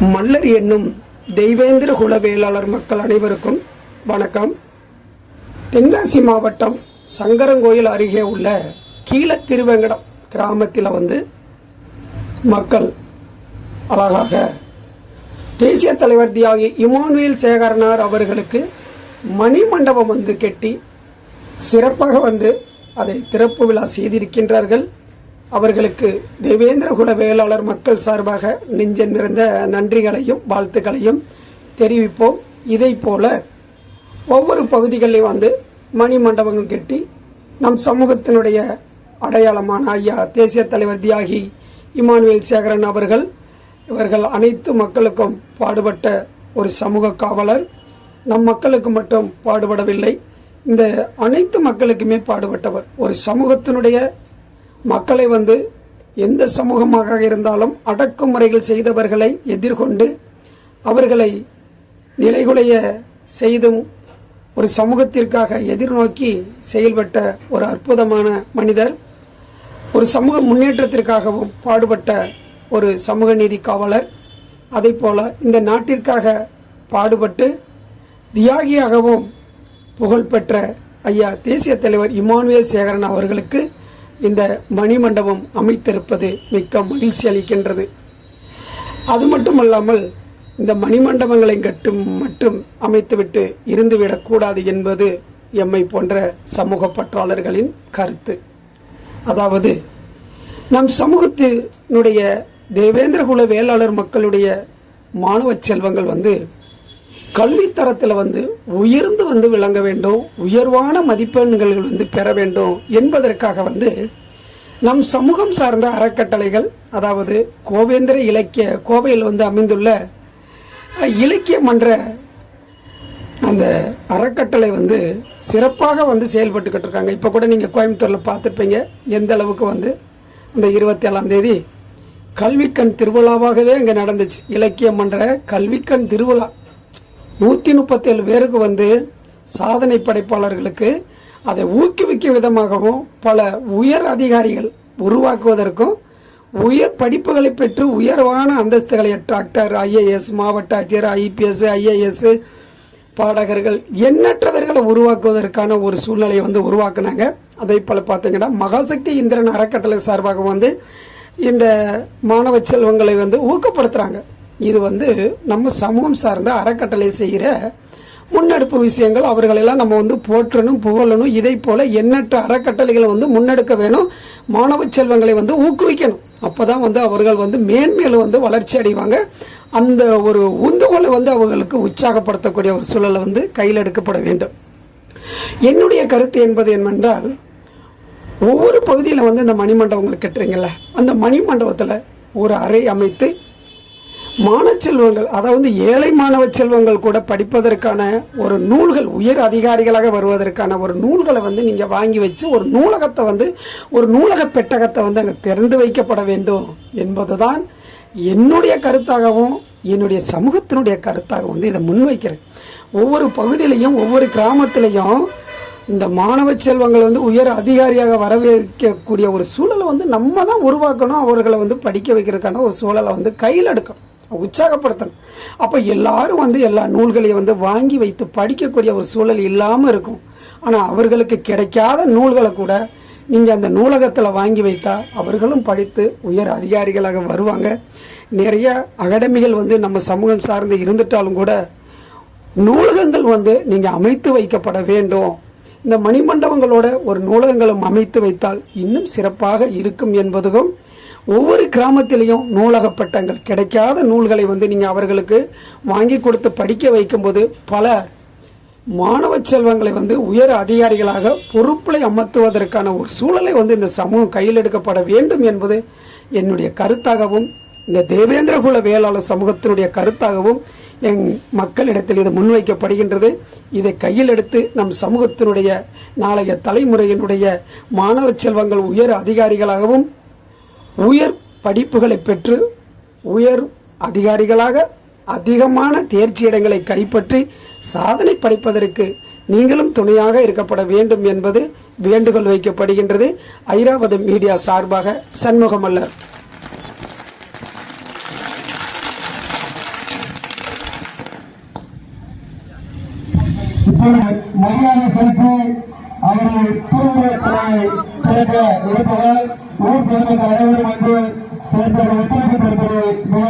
மல்லர் என்னும் தெய்வேந்திர குல வேளாளர் மக்கள் அனைவருக்கும் வணக்கம். தென்காசி மாவட்டம் சங்கரங்கோயில் அருகே உள்ள கீழத்திருவேங்கடம் கிராமத்தில் வந்து மக்கள் அழகாக தேசிய தலைவர் தியாகி இமானுவேல் சேகரனார் அவர்களுக்கு மணிமண்டபம் வந்து கெட்டி சிறப்பாக வந்து அதை திறப்பு விழா செய்திருக்கின்றார்கள். அவர்களுக்கு தேவேந்திர குல வேளாளர் மக்கள் சார்பாக நெஞ்சன் நிறைந்த நன்றிகளையும் வாழ்த்துக்களையும் தெரிவிப்போம். இதை போல ஒவ்வொரு பகுதிகளிலும் வந்து மணி மண்டபங்கள் கட்டி நம் சமூகத்தினுடைய அடையாளமான ஐயா தேசிய தலைவர் தியாகி இமானுவேல் சேகரன் அவர்கள் இவர்கள் அனைத்து மக்களுக்கும் பாடுபட்ட ஒரு சமூக காவலர். நம் மக்களுக்கு மட்டும் பாடுபடவில்லை இந்த அனைத்து மக்களுக்குமே பாடுபட்டவர். ஒரு சமூகத்தினுடைய மக்களை வந்து எந்த சமூகமாக இருந்தாலும் அடக்குமுறைகள் செய்தவர்களை எதிர்கொண்டு அவர்களை நிலைகுலைய செய்தும் ஒரு சமூகத்திற்காக எதிர்நோக்கி செயல்பட்ட ஒரு அற்புதமான மனிதர் ஒரு சமூக முன்னேற்றத்திற்காகவும் பாடுபட்ட ஒரு சமூக நீதி காவலர். அதை போல இந்த நாட்டிற்காக பாடுபட்டு தியாகியாகவும் புகழ்பெற்ற ஐயா தேசிய தலைவர் இமானுவேல் சேகரன் அவர்களுக்கு இந்த மணிமண்டபம் அமைத்திருப்பது மிக்க மகிழ்ச்சி அளிக்கின்றது. அது மட்டுமல்லாமல் இந்த மணிமண்டபங்களை கட்டும் மட்டும் அமைத்துவிட்டு இருந்துவிடக்கூடாது என்பது எம்மை போன்ற சமூக பற்றாளர்களின் கருத்து. அதாவது நம் சமூகத்தினுடைய தேவேந்திரகுல வேளாளர் மக்களுடைய மாணவ செல்வங்கள் வந்து கல்வித்தரத்தில் வந்து உயர்ந்து வந்து விளங்க வேண்டும் உயர்வான மதிப்பெண்கள் வந்து பெற வேண்டும் என்பதற்காக வந்து நம் சமூகம் சார்ந்த அறக்கட்டளைகள் அதாவது கோவேந்திர இலக்கிய கோவையில் வந்து அமைந்துள்ள இலக்கிய மன்ற அந்த அறக்கட்டளை வந்து சிறப்பாக வந்து செயல்பட்டுக்கிட்டு இருக்காங்க. இப்போ கூட நீங்கள் கோயம்புத்தூரில் பார்த்துருப்பீங்க. எந்த அளவுக்கு வந்து அந்த இருபத்தேழாம் தேதி கல்விக்கண் திருவிழாவாகவே இங்கே நடந்துச்சு. இலக்கிய மன்ற கல்விக்கண் திருவிழா. நூற்றி முப்பத்தேழு பேருக்கு வந்து சாதனை படைப்பாளர்களுக்கு அதை ஊக்குவிக்கும் விதமாகவும் பல உயர் அதிகாரிகள் உருவாக்குவதற்கும் உயர் படிப்புகளை பெற்று உயர்வான அந்தஸ்துகளை டாக்டர் ஐஏஎஸ் மாவட்ட ஆட்சியர் ஐபிஎஸ் ஐஏஎஸ் பாடகர்கள் எண்ணற்றவர்களை உருவாக்குவதற்கான ஒரு சூழ்நிலையை வந்து உருவாக்குனாங்க. அதே போல் பார்த்தீங்கன்னா மகாசக்தி இந்திரன் அறக்கட்டளை சார்பாக வந்து இந்த மாணவ செல்வங்களை வந்து ஊக்கப்படுத்துகிறாங்க இது வந்து நம்ம சமூகம் சார்ந்த அறக்கட்டளை செய்கிற முன்னெடுப்பு விஷயங்கள். அவர்களெல்லாம் நம்ம வந்து போற்றணும் புகழணும். இதை போல எண்ணற்ற அறக்கட்டளைகளை வந்து முன்னெடுக்க வேணும். மாணவ செல்வங்களை வந்து ஊக்குவிக்கணும். அப்போதான் வந்து அவர்கள் வந்து மேன்மேலும் வந்து வளர்ச்சி அடைவாங்க. அந்த ஒரு உந்துகோலை வந்து அவர்களுக்கு உற்சாகப்படுத்தக்கூடிய ஒரு சூழலை வந்து கையில் எடுக்கப்பட வேண்டும். என்னுடைய கருத்து என்பது என்னவென்றால் ஒவ்வொரு பகுதியில் வந்து இந்த மணிமண்டபங்கள் கட்டுறீங்கள அந்த மணிமண்டபத்தில் ஒரு அறை அமைத்து மாணச்செல்வங்கள் அதாவது ஏழை மாணவ செல்வங்கள் கூட படிப்பதற்கான ஒரு நூல்கள் உயர் அதிகாரிகளாக வருவதற்கான ஒரு நூல்களை வந்து நீங்கள் வாங்கி வச்சு ஒரு நூலகத்தை வந்து ஒரு நூலக பெட்டகத்தை வந்து அங்கே திறந்து வைக்கப்பட வேண்டும் என்பதுதான் என்னுடைய கருத்தாகவும் என்னுடைய சமூகத்தினுடைய கருத்தாக வந்து இதை முன்வைக்கிறேன். ஒவ்வொரு பகுதியிலையும் ஒவ்வொரு கிராமத்திலையும் இந்த மாணவ செல்வங்கள் வந்து உயர் அதிகாரியாக வரவேற்கக்கூடிய ஒரு சூழலை வந்து நம்ம தான் உருவாக்கணும் அவர்களை வந்து படிக்க வைக்கிறதுக்கான ஒரு சூழலை வந்து கையில் எடுக்கணும். உற்சாகப்படுத்தணும். அப்போ எல்லாரும் வந்து எல்லா நூல்களையும் வந்து வாங்கி வைத்து படிக்கக்கூடிய ஒரு சூழல் இல்லாமல் இருக்கும். ஆனால் அவர்களுக்கு கிடைக்காத நூல்களை கூட நீங்கள் அந்த நூலகத்தில் வாங்கி வைத்தா அவர்களும் படித்து உயர் அதிகாரிகளாக வருவாங்க. நிறைய அகாடமிகள் வந்து நம்ம சமூகம் சார்ந்து இருந்துட்டாலும் கூட நூலகங்கள் வந்து நீங்கள் அமைத்து வைக்கப்பட வேண்டும். இந்த மணிமண்டபங்களோட ஒரு நூலகங்களும் அமைத்து வைத்தால் இன்னும் சிறப்பாக இருக்கும் என்பதும் ஒவ்வொரு கிராமத்திலையும் நூலக பட்டங்கள். கிடைக்காத நூல்களை வந்து நீங்கள் அவர்களுக்கு வாங்கி கொடுத்து படிக்க வைக்கும்போது பல மாணவ செல்வங்களை வந்து உயர் அதிகாரிகளாக பொறுப்பில் அமர்த்துவதற்கான ஒரு சூழலை வந்து இந்த சமூகம் கையில் எடுக்கப்பட வேண்டும் என்பது என்னுடைய கருத்தாகவும் இந்த தேவேந்திரகுல வேளாளர் சமூகத்தினுடைய கருத்தாகவும் என் மக்களிடத்தில் இது முன்வைக்கப்படுகின்றது. இதை கையில் எடுத்து நம் சமூகத்தினுடைய நாளைய தலைமுறையினுடைய மாணவ செல்வங்கள் உயர் அதிகாரிகளாகவும் உயர் படிப்புகளை பெற்று உயர் அதிகாரிகளாக அதிகமான தேர்ச்சி இடங்களை கைப்பற்றி சாதனை படைப்பதற்கு நீங்களும் துணையாக இருக்கப்பட வேண்டும் என்பது வேண்டுகோள் வைக்கப்படுகின்றது. ஐராவதம் மீடியா சார்பாக சண்முகமல்லர். மரியாதை செலுத்தி அவரை திருமுறை சிலையை திறக்க இருப்பதால் ஊர் பொதுமக்கள் அனைவரும் வந்து சேர்ந்த ஒத்துழைப்பு தருப்பது மிக